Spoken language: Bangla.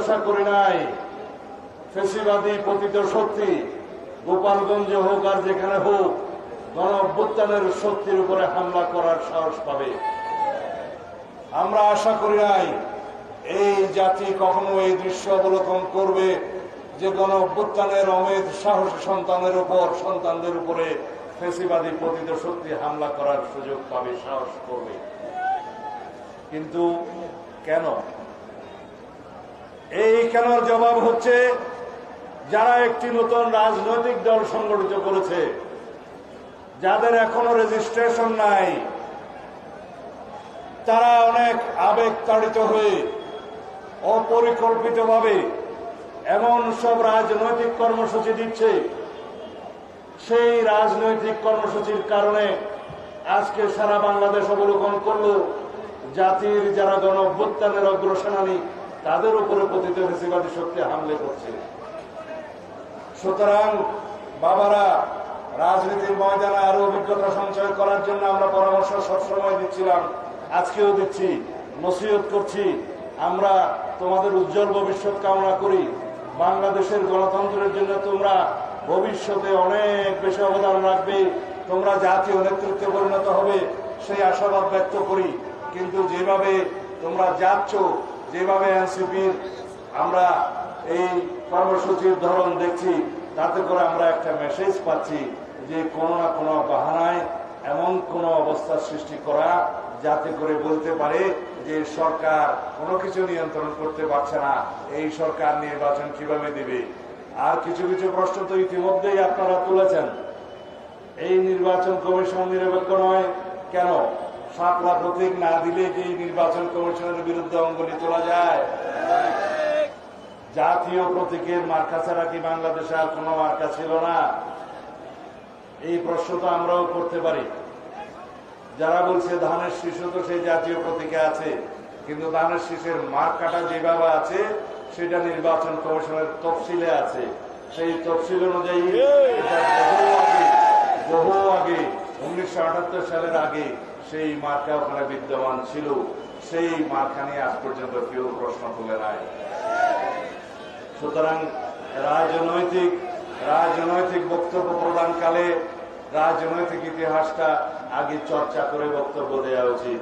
প্রত্যাশা করি নাই। ফেসিবাদী পতিত শক্তি গোপালগঞ্জে হোক আর যেখানে হোক গণ অভ্যুত্থানের শক্তির উপরে হামলা করার সাহস পাবে। আমরা আশা করি নাই এই জাতি কখনো এই দৃশ্য অবলোকন করবে যে গণ অভ্যুত্থানের অমেদ সাহসী সন্তানের উপর, সন্তানদের উপরে ফেসিবাদী পতিত শক্তি হামলা করার সুযোগ পাবে, সাহস করবে। কিন্তু কেন? এই কেন জবাব হচ্ছে, যারা একটি নতুন রাজনৈতিক দল সংগঠিত করেছে, যাদের এখনও রেজিস্ট্রেশন নাই, তারা অনেক আবেগ তাড়িত হয়ে, অপরিকল্পিতভাবে এমন সব রাজনৈতিক কর্মসূচি দিচ্ছে, সেই রাজনৈতিক কর্মসূচির কারণে আজকে সারা বাংলাদেশ অবলোকন করল জাতির যারা গণ অভ্যুত্থানের অগ্রসেনানী তাদের উপরে পতিত ফেসিবাদী শক্তি হামলে করছে। সুতরাং বাবারা, রাজনীতির ময়দানে আরও অভিজ্ঞতা সঞ্চয় করার জন্য আমরা পরামর্শ সবসময় দিচ্ছিলাম, আজকেও দিচ্ছি, নসিহত করছি। আমরা তোমাদের উজ্জ্বল ভবিষ্যৎ কামনা করি। বাংলাদেশের গণতন্ত্রের জন্য তোমরা ভবিষ্যতে অনেক বেশি অবদান রাখবে। তোমরা জাতীয় নেতৃত্বে পরিণত হবে, সেই আশাবাদ ব্যক্ত করি। কিন্তু যেভাবে তোমরা যাচ্ছ যেভাবে এনসিপির আমরা এই কর্মসূচির ধরন দেখছি, তাতে করে আমরা একটা মেসেজ পাচ্ছি যে কোনো না কোনো বাহানায় এমন কোন অবস্থার সৃষ্টি করা যাতে করে বলতে পারে যে সরকার কোনো কিছু নিয়ন্ত্রণ করতে পারছে না, এই সরকার নির্বাচন কীভাবে দেবে। আর কিছু কিছু প্রশ্ন তো ইতিমধ্যেই আপনারা তুলেছেন। এই নির্বাচন কমিশন নিরপেক্ষ নয়, কেন? সাপলা প্রতীক না দিলে কি নির্বাচন কমিশনের বিরুদ্ধে অঙ্গলি তোলা যায়? জাতীয় প্রতীকের মার্কা ছাড়া কি বাংলাদেশে আর কোনো মার্কা ছিল না? এই প্রশ্ন তো আমরাও করতে পারি। যারা বলছে ধানের শিশু তো সেই জাতীয় প্রতীকে আছে, কিন্তু ধানের শীষের মার্কাটা যেভাবে আছে, সেটা নির্বাচন কমিশনের তফসিলে আছে। সেই তফসিল অনুযায়ী আগে, বহু আগে, উনিশশো আটাত্তর সালের আগে সেই মার্কা ওখানে বিদ্যমান ছিল। সেই মার্কা নিয়ে আজ পর্যন্ত কেউ প্রশ্ন তুলে নাই। সুতরাং রাজনৈতিক রাজনৈতিক বক্তব্য প্রদানকালে রাজনৈতিক ইতিহাসটা আগে চর্চা করে বক্তব্য দেওয়া উচিত।